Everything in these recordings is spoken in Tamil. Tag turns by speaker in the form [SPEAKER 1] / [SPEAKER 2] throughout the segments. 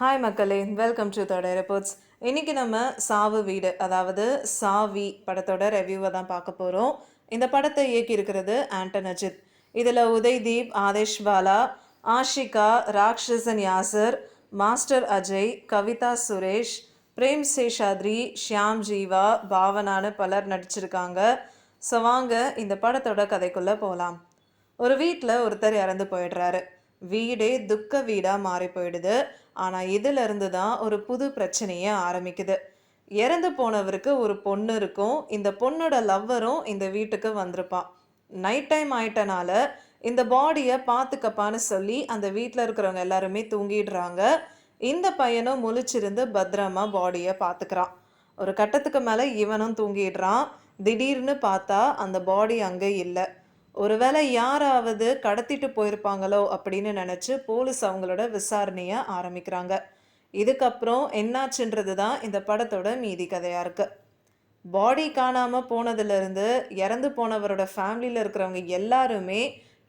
[SPEAKER 1] ஹாய் மக்களே. வெல்கம் டு தோட ரிப்போர்ட்ஸ் இன்னைக்கு நம்ம சாவு வீடு அதாவது சாவி படத்தோட ரெவ்யூவை தான் பார்க்க போகிறோம் இந்த படத்தை இயக்கியிருக்கிறது ஆண்டன் அஜித் இதில் உதய்தீப் ஆதேஷ் பாலா ஆஷிகா ராக்ஷசன் யாசர் மாஸ்டர் அஜய் கவிதா சுரேஷ் பிரேம் சேஷாத்ரி ஷியாம் ஜீவா பாவனான்னு பலர் நடிச்சிருக்காங்க. ஸோ வாங்க இந்த படத்தோட கதைக்குள்ளே போகலாம் ஒரு வீட்டில் ஒருத்தர் இறந்து போயிடுறாரு. வீடே துக்க வீடாக மாறி போயிடுது. ஆனால் இதிலிருந்து தான் ஒரு புது பிரச்சனையே ஆரம்பிக்குது. இறந்து போனவருக்கு ஒரு பொண்ணு இருக்கும். இந்த பொண்ணோட லவ்வரும் இந்த வீட்டுக்கு வந்திருப்பான் நைட் டைம் ஆயிட்டனால இந்த பாடியை பார்த்துக்கப்பான்னு சொல்லி அந்த வீட்டில் இருக்கிறவங்க எல்லாருமே தூங்கிடுறாங்க. இந்த பையனும் முழிச்சிருந்து பத்திரமா பாடியை பார்த்துக்கிறான் ஒரு கட்டத்துக்கு மேலே இவனும் தூங்கிடுறான். திடீர்னு பார்த்தா அந்த பாடி அங்கே இல்லை. ஒருவேளை யாராவது கடத்திட்டு போயிருப்பாங்களோ அப்படின்னு நினச்சி போலீஸ் அவங்களோட விசாரணையை ஆரம்பிக்கிறாங்க. இதுக்கப்புறம் என்னாச்சுன்றது தான் இந்த படத்தோட மீதி கதையாக இருக்குது பாடி காணாமல் போனதுலேருந்து இறந்து போனவரோட ஃபேமிலியில் இருக்கிறவங்க எல்லாருமே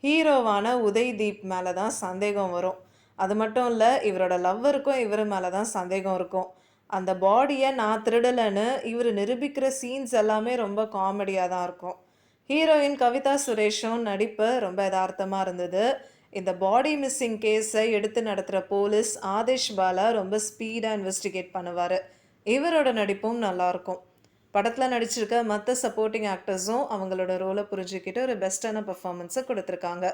[SPEAKER 1] ஹீரோவான உதய்தீப் மேலே தான் சந்தேகம் வரும். அது மட்டும் இல்லை இவரோட லவ்வருக்கும் இவர் மேலே தான் சந்தேகம் இருக்கும். அந்த பாடியை நான் திருடலைன்னு இவர் நிரூபிக்கிற சீன்ஸ் எல்லாமே ரொம்ப காமெடியாக தான் இருக்கும். ஹீரோயின் கவிதா சுரேஷும் நடிப்பு ரொம்ப யதார்த்தமாக இருந்தது. இந்த பாடி மிஸ்ஸிங் கேஸை எடுத்து நடத்துகிற போலீஸ் ஆதேஷ் பாலா ரொம்ப ஸ்பீடாக இன்வெஸ்டிகேட் பண்ணுவார். இவரோட நடிப்பும் நல்லாயிருக்கும் படத்தில் நடிச்சிருக்க மற்ற சப்போர்ட்டிங் ஆக்டர்ஸும் அவங்களோட ரோலை புரிஞ்சுக்கிட்டு ஒரு பெஸ்ட்டான பர்ஃபார்மன்ஸை கொடுத்துருக்காங்க.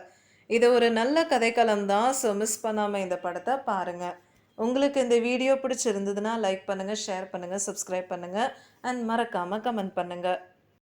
[SPEAKER 1] இது ஒரு நல்ல கதைக்களம் தான் ஸோ மிஸ் பண்ணாமல் இந்த படத்தை பாருங்கள் உங்களுக்கு இந்த வீடியோ பிடிச்சிருந்ததுன்னா லைக் பண்ணுங்கள் ஷேர் பண்ணுங்கள் சப்ஸ்கிரைப் பண்ணுங்கள் அண்ட் மறக்காமல் கமெண்ட் பண்ணுங்கள்